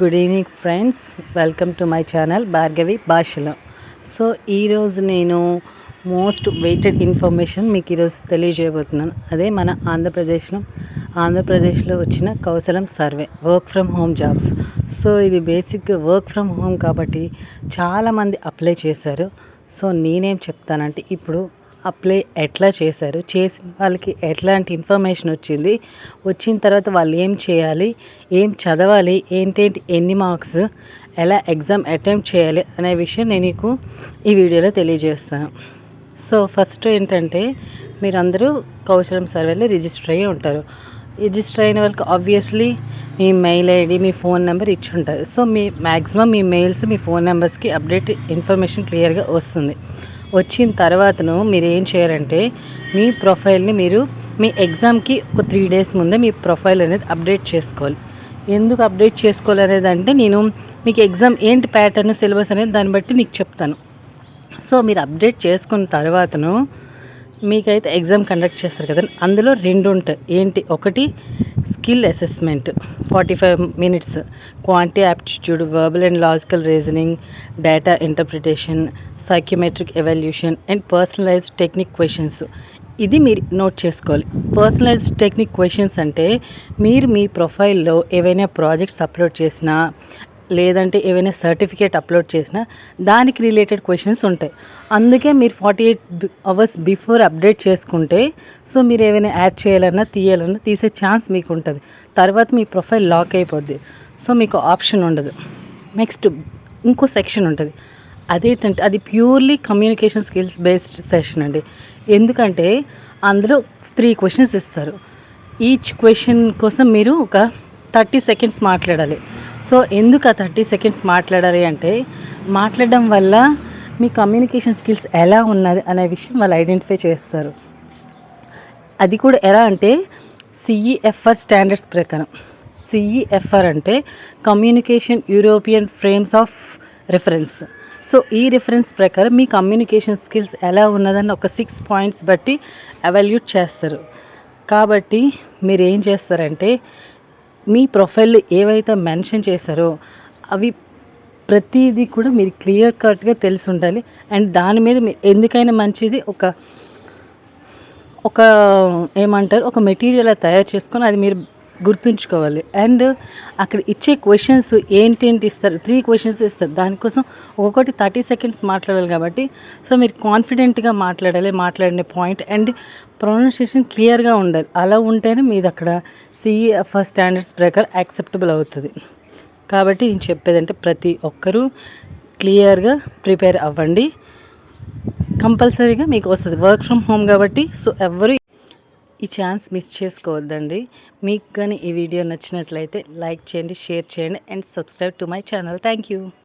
Good evening friends. Welcome to my channel Bhargavi భాషలో. So ఈరోజు నేను మోస్ట్ వెయిటెడ్ ఇన్ఫర్మేషన్ మీకు ఈరోజు తెలియజేయబోతున్నాను. అదే మన ఆంధ్రప్రదేశ్లో ఆంధ్రప్రదేశ్లో వచ్చిన Kaushalam survey work from home jobs. So ఇది బేసిక్గా వర్క్ ఫ్రమ్ హోమ్ కాబట్టి చాలామంది అప్లై చేశారు. సో నేనేం చెప్తానంటే ఇప్పుడు అప్లై ఎట్లా చేశారు? చేసిన వాళ్ళకి ఎట్లాంటి ఇన్ఫర్మేషన్ వచ్చింది? వచ్చిన తర్వాత వాళ్ళు ఏం చేయాలి? ఏం చదవాలి? ఏంటేంటి? ఎన్ని మార్క్స్? ఎలా ఎగ్జామ్ అటెంప్ట్ చేయాలి? అనే విషయం నేను నీకు ఈ వీడియోలో తెలియజేస్తాను. సో ఫస్ట్ ఏంటంటే మీరందరూ కౌశలం సర్వేలో రిజిస్టర్ అయ్యి ఉంటారు. రిజిస్టర్ అయిన వాళ్ళకి ఆబ్వియస్లీ మీ మెయిల్ ఐడి మీ ఫోన్ నెంబర్ ఇచ్చి ఉంటుంది సో మీ మ్యాక్సిమం మీ మెయిల్స్ మీ ఫోన్ నెంబర్స్కి అప్డేట్ ఇన్ఫర్మేషన్ క్లియర్గా వస్తుంది. వచ్చిన తర్వాతను మీరు ఏం చేయాలంటే మీ ప్రొఫైల్ని మీరు మీ ఎగ్జామ్కి ఒక త్రీ డేస్ ముందే మీ ప్రొఫైల్ అనేది అప్డేట్ చేసుకోవాలి. ఎందుకు అప్డేట్ చేసుకోవాలి అనేది అంటే నేను మీకు ఎగ్జామ్ ఏంటి ప్యాటర్న్ సిలబస్ అనేది దాన్ని బట్టి నీకు చెప్తాను. సో మీరు అప్డేట్ చేసుకున్న తర్వాతను మీకైతే ఎగ్జామ్ కండక్ట్ చేస్తారు కదా అందులో రెండు ఉంటాయి. ఏంటి? ఒకటి skill assessment forty five minutes quant aptitude verbal and logical reasoning data interpretation psychometric evaluation and personalized technique questions ఇది మీరు నోట్ చేసుకోవాలి. పర్సనలైజ్డ్ టెక్నిక్ క్వశ్చన్స్ అంటే మీరు మీ ప్రొఫైల్లో ఏవైనా ప్రాజెక్ట్స్ అప్లోడ్ చేసినా లేదంటే ఏవైనా సర్టిఫికేట్ అప్లోడ్ చేసినా దానికి రిలేటెడ్ క్వశ్చన్స్ ఉంటాయి. అందుకే మీరు forty eight hours before update చేసుకుంటే సో మీరు ఏమైనా యాడ్ చేయాలన్నా తీయాలన్నా తీసే ఛాన్స్ మీకు ఉంటుంది. తర్వాత మీ ప్రొఫైల్ లాక్ అయిపోద్ది. సో మీకు ఆప్షన్ ఉండదు. నెక్స్ట్ ఇంకో సెక్షన్ ఉంటుంది. అదేంటంటే అది purely communication skills based session అండి. ఎందుకంటే అందులో త్రీ క్వశ్చన్స్ ఇస్తారు. ఈచ్ క్వశ్చన్ కోసం మీరు ఒక థర్టీ సెకండ్స్ మాట్లాడాలి. సో ఎందుకు ఆ థర్టీ సెకండ్స్ మాట్లాడాలి అంటే మాట్లాడడం వల్ల మీ కమ్యూనికేషన్ స్కిల్స్ ఎలా ఉన్నది అనే విషయం వాళ్ళు ఐడెంటిఫై చేస్తారు. అది కూడా ఎలా అంటే సిఈఎఫ్ఆర్ స్టాండర్డ్స్ ప్రకారం. సిఈఎఫ్ఆర్ అంటే communication European frames of reference so ఈ రిఫరెన్స్ ప్రకారం మీ కమ్యూనికేషన్ స్కిల్స్ ఎలా ఉన్నదని ఒక సిక్స్ పాయింట్స్ బట్టి అవాల్యూట్ చేస్తారు. కాబట్టి మీరు ఏం చేస్తారంటే మీ ప్రొఫైల్ ఏవైతే మెన్షన్ చేశారో అవి ప్రతిదీ కూడా మీరు క్లియర్ కట్గా తెలిసి ఉండాలి. అండ్ దాని మీద ఎందుకైనా మంచిది ఒక ఒక ఏమంటారు ఒక మెటీరియల్ తయారు చేసుకొని అది మీరు గుర్తుంచుకోవాలి. అండ్ అక్కడ ఇచ్చే క్వశ్చన్స్ ఏంటేంటి ఇస్తారు? త్రీ క్వశ్చన్స్ ఇస్తారు. దానికోసం ఒక్కొక్కటి థర్టీ సెకండ్స్ మాట్లాడాలి కాబట్టి సో మీరు కాన్ఫిడెంట్గా మాట్లాడాలి మాట్లాడిన పాయింట్ అండ్ ప్రొనౌన్సియేషన్ క్లియర్గా ఉండాలి. అలా ఉంటేనే మీది అక్కడ ఫస్ట్ స్టాండర్డ్స్ ప్రకారం యాక్సెప్టబుల్ అవుతుంది. కాబట్టి నేను చెప్పేదంటే ప్రతి ఒక్కరూ క్లియర్గా ప్రిపేర్ అవ్వండి. కంపల్సరీగా మీకు వస్తుంది. వర్క్ ఫ్రమ్ హోమ్ కాబట్టి సో ఎవరు ఈ ఛాన్స్ మిస్ చేసుకోవద్దండి. మీకు కానీ ఈ వీడియో నచ్చినట్లయితే లైక్ చేయండి షేర్ చేయండి and subscribe to my channel. Thank you.